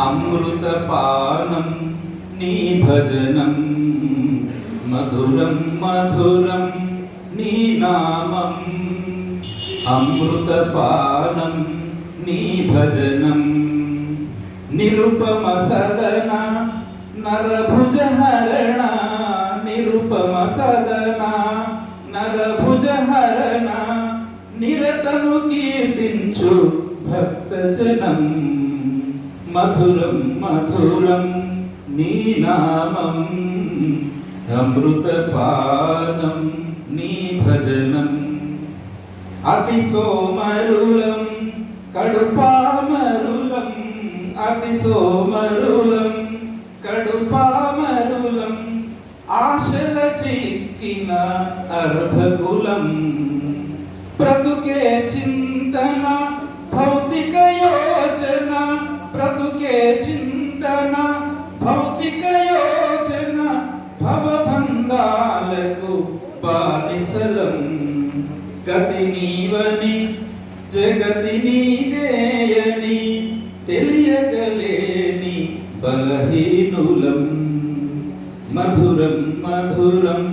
అమృతపానం నీ భజనం మధురం మధురం నీ నామం అమృతపానం నీ భజనం వచనం మధురం మధురం నీ నామం అమృతపానం నీ భజనం అతి సోమరులం కడుపామరులం అతి సోమరులం కడుపామరులం ఆశల చిక్కిన అర్భకులం బ్రతుకే చిన్న చింతన భౌతిక యోచన భవబంధాలకు బానిసలం. గతి నీవని జగతి నీదేయని తెలియగలేని బలహీనులం. మధురం మధురం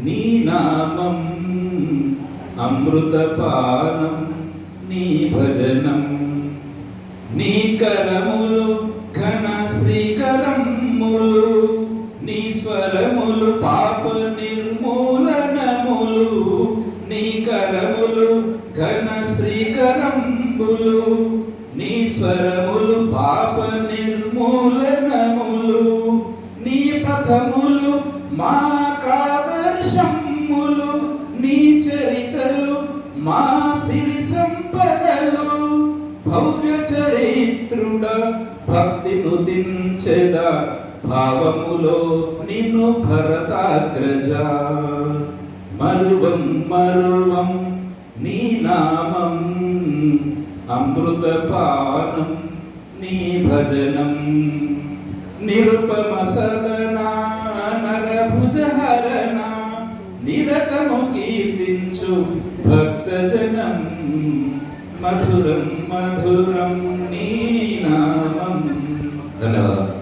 నీ నామం అమృతపానం నీ భజనం. నీ కరములు పాప నిర్మూలనములు నీ కరములు ఘన శ్రీకరంబులు నీ స్వరములు పాప నిర్మూలనములు నీ పథములు మా కాదర్శములు నీ చరితలు మా సిరి సంపదలు. భవ్య చరిత్రుడ భక్తి నుతించెద భావములో నిన్ను భరతాగ్రజ. మరువం మరువం నీ నామం అమృతపానం నీ భజనం. నిరుపమ సదనా నరభుజహరణ నిరతము కీర్తించు భక్తజనం. మధురం మధురం నీ నామం. ధన్యవాదాలు.